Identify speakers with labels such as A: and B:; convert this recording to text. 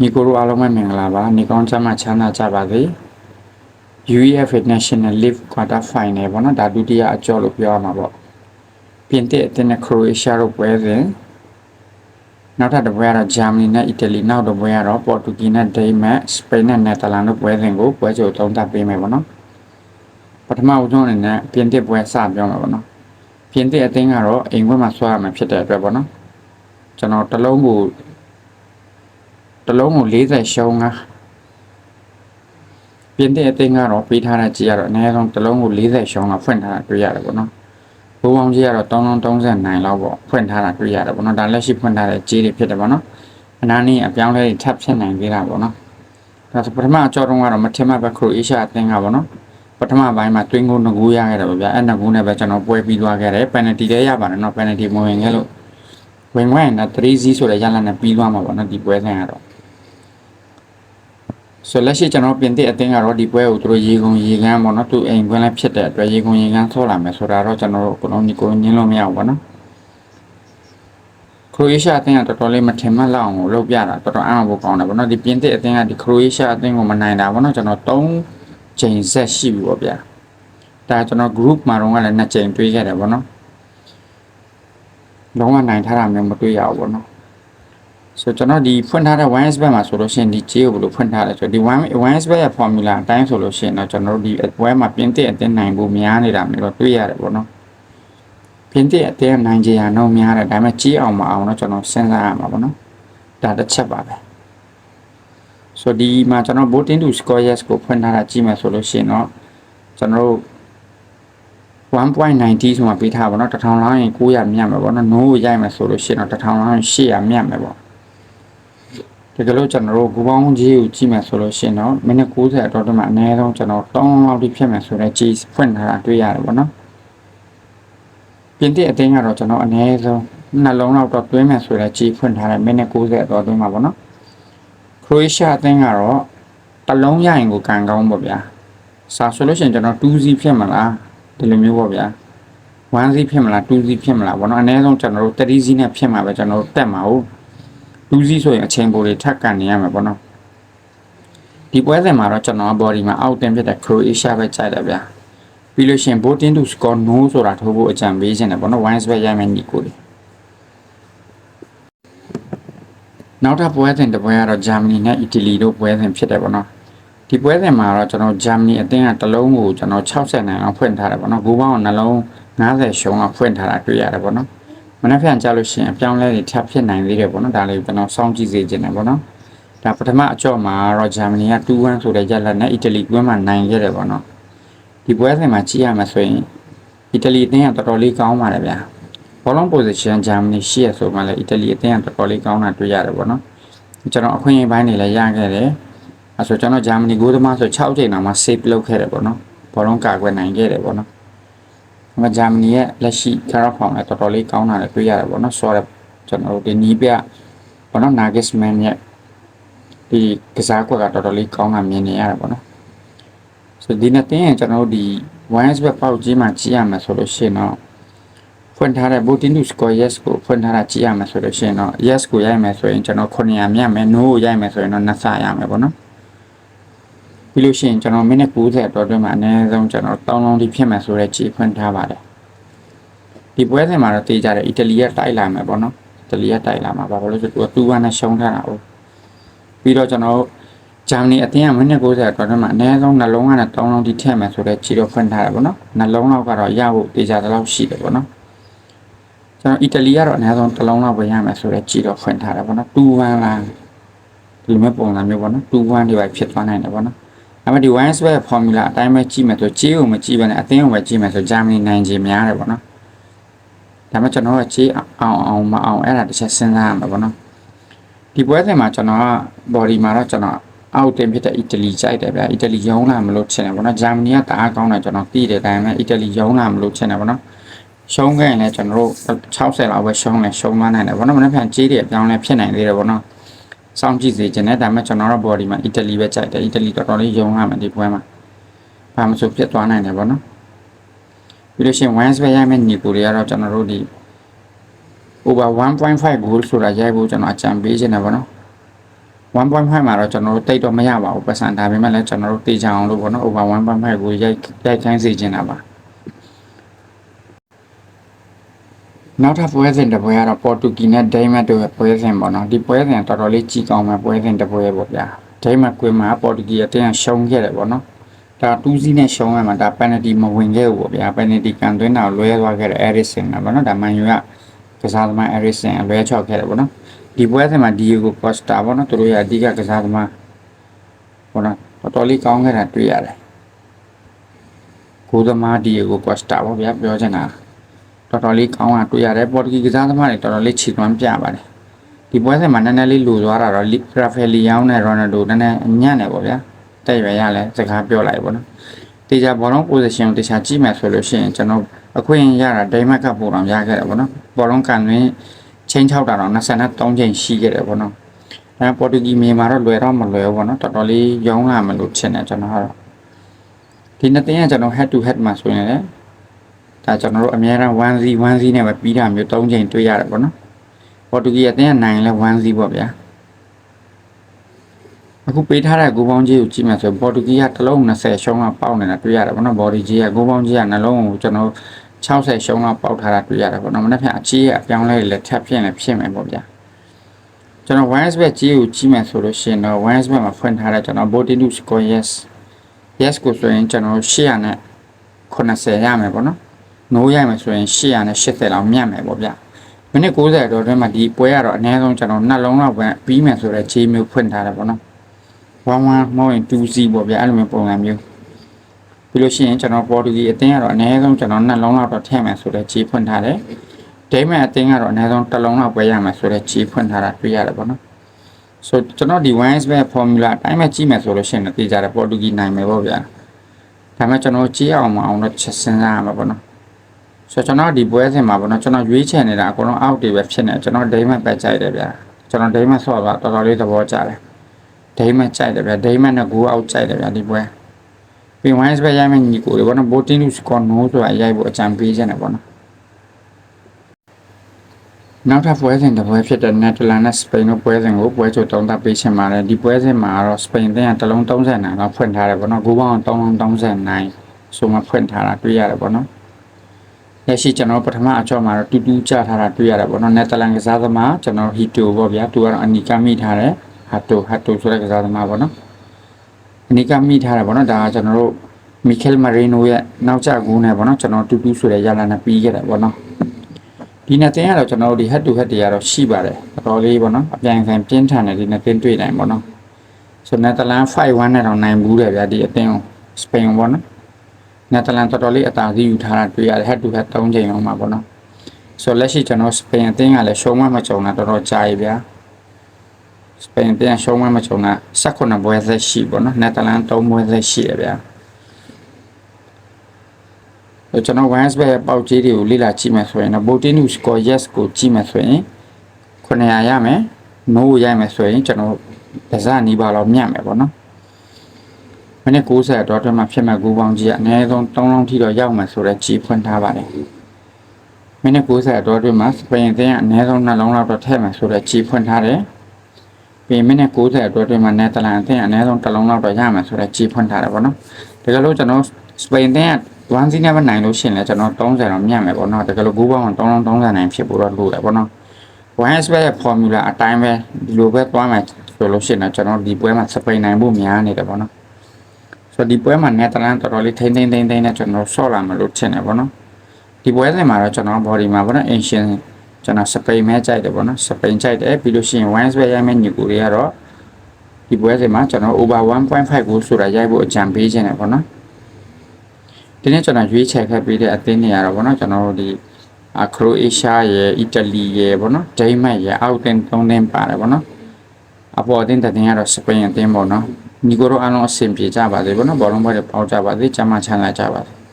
A: ညီကိုတို့အားလုံးပဲမင်္ဂလာပါနေကောင်းချမ်းသာချမ်းသာကြပါစေ UEFA National League Quarter Final ပေါ့နော်ဒါဒုတိယအကျော်လို့ပြောရမှာပေါ့ပြင်သစ်အသင်းနဲ့ခရိုအေးရှားတို့ပွဲစဉ်နောက်ထပ်တစ်ပွဲကတော့ဂျာမနီနဲ့အီတလီနောက်တစ်ပွဲကတော့ပေါ်တူဂီနဲ့ဒိန်းမတ်စပိန်နဲ့နယ်သာလန်တို့ပွဲစဉ်ကိုပွဲကြိုသုံးသပ်ပေးမယ်ပေါ့နော်ပထမဦးဆုံးအနေနဲ့ပြင်သစ်ပွဲစပြောမှာပေါ့နော်ပြင်သစ်အသင်းကတော့အိမ်ဘက်မှာဆွဲရမှာဖြစ်တဲ့အတွက်ပေါ့နော်ကျွန်တော်တစ်လုံးကို တစ်လုံးကို40ရှုံးကပြင်းတဲ့အသိန်းကတော့ပေးထားတဲ့ကြီးကတော့အနည်းဆုံးတစ်လုံးကို40ရှုံးတော့ဖွင့်ထားတာတွေ့ရတယ်ပေါ့နော်ဘိုးပေါင်းကြီးကတော့3039လောက်ပေါ့ဖွင့်ထားတာတွေ့ရတယ်ပေါ့နော်ဒါလက်ရှိဖွင့်ထားတဲ့ကြီးတွေဖြစ်တယ်ပေါ့နော်အနားနေ့အပြောင်းလဲတွေထပ်ဖြစ်နိုင်သေးတာပေါ့နော်ဒါဆိုပထမအကြောတုံးကတော့မထင်မှတ်ပဲခရိုအေးရှားအသင်းကပေါ့နော်ပထမပိုင်းမှာတွင်းကိုငကူရခဲ့တယ်ပေါ့ဗျာအဲ့ငကူနဲ့ပဲကျွန်တော်ပွဲပြီးသွားခဲ့တယ်ပယ်နတီလည်းရပါတယ်နော်ပယ်နတီမဝင်ခဲ့လို့ဝင်ဝင်နဲ့3-0ဆိုတဲ့ရလနဲ့ပြီးသွားမှာပေါ့နော်ဒီပွဲစဉ်ကတော့ ဆိုလက်ရှိကျွန်တော်ပြင်သစ်အသင်းကတော့ဒီပွဲကိုသူတို့ရေကုန်ရေကန်းပေါ့နော်သူအိမ်ကွင်းလည်းဖြစ်တဲ့အတွက်ရေကုန်ရေကန်းဆော့လာမယ်ဆိုတာတော့ကျွန်တော်တို့ကိုလုံးဒီကိုညင်းလို့မရဘူးပေါ့နော်ခရိုအေးရှားအသင်းကတော်တော်လေးမထင်မှတ်လောက်အောင်လုပ်ပြတာတော်တော်အားမဖို့ကောင်းတယ်ပေါ့နော်ဒီပြင်သစ်အသင်းကဒီခရိုအေးရှားအသင်းကိုမနိုင်တာပေါ့နော်ကျွန်တော်၃ချိန်ဆက်ရှိပြီပေါ့ဗျာဒါကျွန်တော် group မှာတော့လည်းနှစ်ချိန်တွေးခဲ့တယ်ပေါ့နော်လုံးဝနိုင်ထားတာမျိုးမတွေးရဘူးပေါ့နော် ဆိုတော့ကျွန်တော်ဒီဖွင့်ထားတဲ့ 1S bet မှာဆိုလို့ရှိရင်ဒီ J ကိုဘယ်လိုဖွင့်ထားလဲဆိုတော့ဒီ 1S bet ရဲ့ formula အတိုင်းဆိုလို့ရှိရင်တော့ကျွန်တော်တို့ဒီပွဲမှာပြင်သစ်အသင်းနိုင်ဖို့များနေတာမျိုးတော့တွေ့ရတယ်ပေါ့နော်ပြင်သစ်အသင်းနိုင်ကြရတော့များတယ်ဒါပေမဲ့ကြီးအောင်မအောင်တော့ကျွန်တော်စဉ်းစားရမှာပေါ့နော်ဒါတစ်ချက်ပါပဲဆိုတော့ဒီမှာကျွန်တော် voting to score yes ကိုဖွင့်ထားတာကြည့်မယ်ဆိုလို့ရှိရင်တော့ကျွန်တော်တို့1.90ဆိုမှပေးထားပါတော့1000လောင်းရင်900မြတ်မယ်ပေါ့နော် no ကိုရိုက်မယ်ဆိုလို့ရှိရင်တော့1000လောင်းရင်800မြတ်မယ်ပေါ့ တကယ်လို့ကျွန်တော်တို့ဂူပေါင်းကြီးကိုကြည့်မယ်ဆိုလို့ရှိရင်တော့မိနစ်90အတော်တမှာအနည်းဆုံးကျွန်တော်တောင်းလောက်ထိဖြစ်မယ်ဆိုတော့ကြီးဖွင့်ထားတာတွေ့ရတယ်ပေါ့နော်ပြင်သစ်အတင်းကတော့ကျွန်တော်အနည်းဆုံးနှလုံးလောက်တော့တွင်းမယ်ဆိုတော့ကြီးဖွင့်ထားတယ်မိနစ်90အတော်တွင်းမှာပေါ့နော်ခရိုအေးရှားအတင်းကတော့တစ်လုံးရရင်ကိုကန်ကောင်းပေါ့ဗျာစာဆိုလို့ရှိရင်ကျွန်တော်2စီးဖြစ်မလားဒီလိုမျိုးပေါ့ဗျာ1စီးဖြစ်မလား2စီးဖြစ်မလားပေါ့နော်အနည်းဆုံးကျွန်တော်တို့3စီးနဲ့ဖြစ်မှာပဲကျွန်တော်တို့တက်မှာဟုတ် လူးစီးဆိုရင်အချိန်ပိုတွေထပ်ကန်နေရမှာပေါ့နော်ဒီပွဲစဉ်မှာတော့ကျွန်တော် body မှာအောက်တင်ဖြစ်တဲ့ Croatia ပဲကြိုက်တယ်ဗျာပြီးလို့ရှိရင် voting to score no ဆိုတာထိုးဖို့အကြံပေးခြင်းတယ်ပေါ့နော် wines ပဲရိုက်မယ်ညီကိုလေးနောက်ထပ်ပွဲစဉ်တစ်ပွဲကတော့ Germany နဲ့ Italy တို့ပွဲစဉ်ဖြစ်တယ်ပေါ့နော်ဒီပွဲစဉ်မှာတော့ကျွန်တော် Germany အသင်းကတစ်လုံးကိုကျွန်တော်60နိုင်အောင်ဖွင့်ထားတယ်ပေါ့နော်ဂိုးပေါင်းကနှလုံး90ရှုံးအောင်ဖွင့်ထားတာတွေ့ရတယ်ပေါ့နော် မနေ့ပြန်ကြလို့ရှိရင်အပြောင်းလဲတွေထပ်ဖြစ်နိုင်သေးတယ်ပေါ့နော်ဒါလေးကျွန်တော်စောင့်ကြည့်စေချင်တယ်ပေါ့နော်ဒါပထမအကြော့မှာတော့ဂျာမနီက2-1ဆိုတဲ့ရလဒ်နဲ့အီတလီကွင်းမှာနိုင်ခဲ့တယ်ပေါ့နော်ဒီပွဲစဉ်မှာကြည့်ရမှာဆိုရင်အီတလီအသင်းကတော်တော်လေးကောင်းပါတယ်ဗျာဘောလုံး position ဂျာမနီရှိရဆိုမှလည်းအီတလီအသင်းကတော်တော်လေးကောင်းတာတွေ့ရတယ်ပေါ့နော်ကျွန်တော်အခွင့်အရေးပိုင်းတွေလည်းရခဲ့တယ်အဲဆိုကျွန်တော်ဂျာမနီဂိုးသမားဆို6ချိန်တောင်မှ save လုပ်ခဲ့တယ်ပေါ့နော်ဘောလုံးကာကွယ်နိုင်ခဲ့တယ်ပေါ့နော်။ ငါဂျာမနီရဲ့လက်ရှိ Carrot Farm လည်းတော်တော်လေးကောင်းတာလည်းတွေ့ရတယ်ပေါ့နော်။ဆိုတော့ကျွန်တော်တို့ဒီနီးပြပေါ့နော် Nagelsmann ရဲ့ဒီကစားကွက်ကတော်တော်လေးကောင်းတာမြင်နေရတယ်ပေါ့နော်။ဆိုဒီနေ့တင်ကျွန်တော်တို့ဒီ 1S ဘက်ပေါက်ကြီးမှကြည့်ရမယ်ဆိုလို့ရှိရင်တော့ဖွင့်ထားတဲ့ voting to score yes ကိုဖွင့်ထားတာကြည့်ရမယ်ဆိုလို့ရှိရင်တော့ yes ကိုရိုက်မယ်ဆိုရင်ကျွန်တော်900မြတ်မယ် no ကိုရိုက်မယ်ဆိုရင်တော့နှစ်ဆရမယ်ပေါ့နော်။ ပြီးလို့ရှိရင်ကျွန်တော်မိနစ်90အတွင်းမှာအနည်းဆုံးကျွန်တော်တောင်းလုံးထိဖြစ်မယ်ဆိုတဲ့ခြေဖွင့်ထားပါတယ်ဒီပွဲစဉ်မှာတော့တေးကြတယ်အီတလီကတိုက်လာမယ်ပေါ့နော်အီတလီကတိုက်လာမှာဘာလို့လဲဆိုတော့သူက2-1နဲ့ရှုံးထားတာ哦ပြီးတော့ကျွန်တော်ဂျာမနီအတင်းကမိနစ်90အတွင်းမှာအနည်းဆုံးနှလုံးကနေတောင်းလုံးထိထည့်မယ်ဆိုတဲ့ခြေတော့ဖွင့်ထားတယ်ပေါ့နော်နှလုံးလောက်ကတော့ရဖို့တေးကြတဲ့လောက်ရှိတယ်ပေါ့နော်ကျွန်တော်အီတလီကတော့အနည်းဆုံးတစ်လုံးလောက်ပဲရမယ်ဆိုတဲ့ခြေတော့ဖွင့်ထားတယ်ပေါ့နော်2-1လားဒီလိုမျိုးပုံစံမျိုးပေါ့နော်2-1တွေပဲဖြစ်သွားနိုင်တယ်ပေါ့နော် အဲ့မှာဒီ one square formula အတိုင်းပဲကြည့်မယ်ဆိုကြေးကိုမကြည့်ဘဲနဲ့အသင်းကိုပဲကြည့်မယ်ဆိုဂျာမနီနိုင်ခြေများတယ်ပေါ့နော်ဒါမှကျွန်တော်ကကြေးအောင်အောင်မအောင်အဲ့ဒါတစ်ချက်စဉ်းစားရမှာပေါ့နော်ဒီပွဲစဉ်မှာကျွန်တော်က body မှာတော့ကျွန်တော်အောက်တင်ဖြစ်တဲ့အီတလီကြိုက်တယ်ဗျာအီတလီရုံးလာမလို့ချင်တယ်ပေါ့နော်ဂျာမနီကတအားကောင်းတယ်ကျွန်တော်သိတယ်ဒါပေမဲ့အီတလီရုံးလာမလို့ချင်တယ်ပေါ့နော်ရှုံးခဲ့ရင်လည်းကျွန်တော်တို့60လောက်ပဲရှုံးတယ်ရှုံးသွားနိုင်တယ်ပေါ့နော်မနေ့ကကြေးတွေအပြောင်းလဲဖြစ်နိုင်သေးတယ်ပေါ့နော် စောင့်ကြည့်စေချင်တယ်ဒါပေမဲ့ကျွန်တော်တို့ body မှာအီတလီပဲကြိုက်တယ်အီတလီတော်တော်လေးယုံရမယ်ဒီပွဲမှာဘာမှမဆိုဖြစ်သွားနိုင်တယ်ပေါ့နော်ပြီးလို့ရှိရင် once ပဲရိုက်မယ်ညီကိုတွေကတော့ကျွန်တော်တို့ဒီ over 1.5 goal ဆိုတာရိုက်ဖို့ကျွန်တော်အကြံပေးချင်တယ်ပေါ့နော်1.5မှာတော့ကျွန်တော်တို့တိတ်တော့မရပါဘူးပတ်စံဒါပေမဲ့လည်းကျွန်တော်တို့တေချအောင်လို့ပေါ့နော် over 1.5ကိုရိုက်ရိုက်ခိုင်းစေချင်တာပါ နောက်ထပ်ပွဲစဉ်တစ်ပွဲကတော့ပေါ်တူဂီနဲ့ဒိမတ်တို့ရဲ့ပွဲစဉ်ပေါ့နော်ဒီပွဲစဉ်တော်တော်လေးကြီးကောင်းမဲ့ပွဲစဉ်တစ်ပွဲပေါ့ဗျာဒိမတ်ကွင်းမှာပေါ်တူဂီအတင်းရှုံးခဲ့တယ်ပေါ့နော်ဒါတူးစီးနဲ့ရှုံးရမှာဒါပန်နတီမဝင်ခဲ့ဘူးပေါ့ဗျာပန်နတီကန်သွင်းတာကိုလွဲသွားခဲ့တယ်အဲရစ်စင်ကပေါ့နော်ဒါမန်ယူကကစားသမားအဲရစ်စင်လွဲချော့ခဲ့တယ်ပေါ့နော်ဒီပွဲစဉ်မှာဒီယိုကိုကော့စတာပေါ့နော်သူတို့ရဲ့အဓိကကစားသမားပေါ့နော်တော်တော်လေးကောင်းခဲ့တာတွေ့ရတယ်ကိုသမားဒီယိုကိုကော့စတာပေါ့ဗျာပြောချင်တာ တော်တော်လေးကောင်းတာတွေ့ရတယ်ပေါ်တူဂီကစားသမားတွေတော်တော်လေးခြေသွမ်းပြပါတယ်ဒီပွဲစဉ်မှာနည်းနည်းလေးလိုသွားတာတော့ရာဖယ်လီယောင်းနဲ့ရိုနယ်ဒိုနည်းနည်းညံ့တယ်ပေါ့ဗျာတဲ့ရွယ်ရလဲစကားပြောလိုက်ပေါ့နော်တေချာဘောလုံး position ကိုတေချာကြည့်မယ်ဆိုလို့ရှိရင်ကျွန်တော်အခွင့်ရတာဒိမတ်ကပိုတော့ရခဲ့တယ်ပေါ့နော်ဘောလုံးကန်တွင်ချင်း6တာတော့23ချိန်ရှိခဲ့တယ်ပေါ့နော်အဲပေါ်တူဂီမြေမှာတော့လွယ်တော့မလွယ်ဘူးပေါ့နော်တော်တော်လေးရောင်းလာမလို့ထင်တယ်ကျွန်တော်ကတော့ဒီနှစ်တင်းကကျွန်တော် head to head မှာဆိုရင်လည်း ဒါကျွန်တော်တို့အများအား 1Z 1Z နဲ့ပဲပြီးတာမျိုး၃ချိန်တွေ့ရတယ်ပေါ့နော်ပေါ်တူဂီအသင်းကနိုင်လဲ 1Z ပေါ့ဗျာအခုပေးထားတဲ့ဂိုးပေါင်းကြီးကိုကြည့်မှဆိုပေါ်တူဂီကတစ်လုံး20ရှုံးလောက်ပေါက်နေတာတွေ့ရတယ်ပေါ့နော်ဘော်ဒီကြီးကဂိုးပေါင်းကြီးကနှလုံးကိုကျွန်တော်60ရှုံးလောက်ပေါက်ထားတာတွေ့ရတယ်ပေါ့နော်မနေ့ကအချီးကအပြောင်းလဲလည်းထပ်ဖြစ်နေဖြစ်မယ်ပေါ့ဗျာကျွန်တော် 1S bet ကြီးကိုကြည့်မှဆိုလို့ရှိရင်တော့ 1S bet မှာဖွင့်ထားတဲ့ကျွန်တော် boarding to score yes yes ကိုဆိုရင်ကျွန်တော်800နဲ့80ရမယ်ပေါ့နော် နိုးရိုက်မယ်ဆိုရင်880လောက်မြတ်မယ်ပေါ့ဗျမိနစ်90တော့အတွင်းမှာဒီပွဲကတော့အနည်းဆုံးကျွန်တော်နှလုံးလောက်ပဲပြီးမယ်ဆိုတော့ခြေမျိုးဖွင့်ထားတယ်ပေါ့နော်1 1မဟုတ်ရင် 2C ပေါ့ဗျအဲ့လိုမျိုးပုံစံမျိုးပြီးလို့ရှိရင်ကျွန်တော်ပေါ်တူဂီအသင်းကတော့အနည်းဆုံးကျွန်တော်နှလုံးလောက်တော့ထည့်မယ်ဆိုတော့ခြေဖွင့်ထားတယ်ဒိမန်အသင်းကတော့အနည်းဆုံးတစ်လုံးလောက်ပဲရမယ်ဆိုတော့ခြေဖွင့်ထားတာတွေ့ရတယ်ပေါ့နော်ဆိုကျွန်တော်ဒီ 1S bet formula အတိုင်းပဲကြည့်မယ်ဆိုလို့ရှိရင်တော့သိကြတယ်ပေါ်တူဂီနိုင်မယ်ပေါ့ဗျာဒါပေမဲ့ကျွန်တော်ကြည့်အောင်မအောင်တော့ချက်စဉ်းစားရမှာပေါ့နော် ဆိုတော့ကျွန်တော်ဒီပွဲစဉ်မှာပေါ့နော်ကျွန်တော်ရွေးချယ်နေတာအကုန်လုံးအောက်တွေပဲဖြစ်နေကျွန်တော်ဒိမတ်ပဲကြိုက်တယ်ဗျာကျွန်တော်ဒိမတ်ဆော့သွားတော်တော်လေးသဘောကျတယ်ဒိမတ်ကြိုက်တယ်ဗျာဒိမတ်နဲ့ဂိုးအောက်ကြိုက်တယ်ဗျာဒီပွဲပြီးဝိုင်းစပဲရိုက်မယ်ညီကိုတွေပေါ့နော်ဘိုတင်းလူစကောနိုးဆိုတာရိုက်ဖို့အကြံပေးခြင်းတယ်ပေါ့နော်နောက်ထပ်ပွဲစဉ်တစ်ပွဲဖြစ်တဲ့နယ်သာလန်နဲ့စပိန်တို့ပွဲစဉ်ကိုပွဲချိုတုံးသက်ပေးချင်ပါတယ်ဒီပွဲစဉ်မှာတော့စပိန်တဲ့ကတလုံး30နိုင်တော့ဖွင့်ထားတယ်ပေါ့နော်ဂိုးပေါင်း330နိုင်ဆိုမှဖွင့်ထားတာတွေ့ရတယ်ပေါ့နော် လက်ရှိကျွန်တော်ပထမအချော့မှာတော့တူတူကြထားတာတွေ့ရတယ်ပေါ့နော်နယ်သာလန်ကစားသမားကျွန်တော်ဟီတိုပေါ့ဗျာသူကတော့အနီကမိထားတယ်ဟာတိုဟာတိုဆိုတဲ့ကစားသမားပေါ့နော်အနီကမိထားတယ်ပေါ့နော်ဒါကကျွန်တော်တို့မီကယ်မာရီနိုရဲ့နောက်ကျကူးနဲ့ပေါ့နော်ကျွန်တော်တူတူဆိုတဲ့ရလာနဲ့ပြီးခဲ့တယ်ပေါ့နော်ဒီနှစ်တင်းကတော့ကျွန်တော်တို့ဒီ head to head တွေကတော့ရှိပါတယ်တော်တော်လေးပေါ့နော်အပြိုင်ဆိုင်ပြင်းထန်တယ်ဒီနှစ်တင်းတွေ့နိုင်ပေါ့နော်ဆိုနယ်သာလန်5-1နဲ့တော့နိုင်ဘူးတယ်ဗျာဒီအတင်းကိုစပိန်ပေါ့နော် နယ်သာလန်တော်တော်လေးအသာစီးယူထားတာတွေ့ရတယ် head to head 3ချိန်လုံးမှာပေါ့နော်ဆိုတော့လက်ရှိကျွန်တော်စပိန်အသင်းကလည်းရှုံးမမကြုံတာတော်တော်ကြာပြီဗျာစပိန်အသင်းရှုံးမမကြုံတာ18ပွဲသက်ရှိပေါ့နော်နယ်သာလန်3ပွဲသက်ရှိရဗျာဆိုကျွန်တော် Wales ပဲပေါက်ကြီးတွေကိုလေ့လာကြည့်မယ်ဆိုရင်တော့ Botinus score yes ကိုကြည့်မယ်ဆိုရင်900ရမယ် no ရမယ်ဆိုရင်ကျွန်တော်ဒဇနီးပါလောက်မြတ်မယ်ပေါ့နော် မိနစ်90တော့အတွင်းမှာဖြစ်မဲ့ဂူပေါင်းကြီးကအနည်းဆုံး3လုံးထိတော့ရောက်မယ်ဆိုတော့ကြီးဖွင့်ထားပါတယ်မိနစ်90တော့အတွင်းမှာစပိန်အသင်းကအနည်းဆုံး2လုံးလောက်တော့ထည့်မယ်ဆိုတော့ကြီးဖွင့်ထားတယ်ပြီးမိနစ်90တော့အတွင်းမှာနယ်သာလန်အသင်းကအနည်းဆုံး1လုံးလောက်တော့ရမယ်ဆိုတော့ကြီးဖွင့်ထားတယ်ပေါ့နော်တကယ်လို့ကျွန်တော်စပိန်အသင်းက1စီးနဲ့မနိုင်လို့ရှိရင်လည်းကျွန်တော်30တော့မြတ်မယ်ပေါ့နော်တကယ်လို့ဂူပေါင်း3လုံး30နိုင်ဖြစ်ဖို့တော့လိုတယ်ပေါ့နော် 1S ရဲ့ formula အတိုင်းပဲဒီလိုပဲသွားမယ်ဆိုလို့ရှိရင်တော့ကျွန်တော်ဒီပွဲမှာစပိန်နိုင်ဖို့များနေတယ်ပေါ့နော် ဆိုတော့ဒီပွဲမှာနယ်သာလန်တော်တော်လေးထိမ့်ထိမ့်ထိမ့်ထိမ့်နဲ့ကျွန်တော်ဆော့လာမလို့ထင်တယ်ပေါ့နော်ဒီပွဲစဉ်မှာတော့ကျွန်တော် body မှာပေါ့နော် ancient ကျွန်တော်စပိန်မဲကြိုက်တယ်ပေါ့နော်စပိန်ကြိုက်တယ်ပြီးလို့ရှိရင် wines ပဲရိုက်မဲ့ညီကိုတွေကတော့ဒီပွဲစဉ်မှာကျွန်တော် over 1.5ကိုဆိုတာရိုက်ဖို့အကြံပေးခြင်းတယ်ပေါ့နော်ဒီနေ့ကျွန်တော်ရွေးချယ်ခဲ့ပြီးတဲ့အသင်းတွေကတော့ပေါ့နော်ကျွန်တော်တို့ဒီအခရိုအေးရှားရဲ့အီတလီရဲ့ပေါ့နော်ဒိမတ်ရဲ့အောက်တင်သုံးတင်ပါတယ်ပေါ့နော်အပေါ်အသင်းတစ်တင်ကတော့စပိန်အသင်းပေါ့နော် ညီကိုတို့အားလုံးအဆင်ပြေကြပါစေပေါ့နော်ဘောလုံးပွဲတွေပေါက်ကြပါစေကျမ်းမချမ်းသာကြပါစေ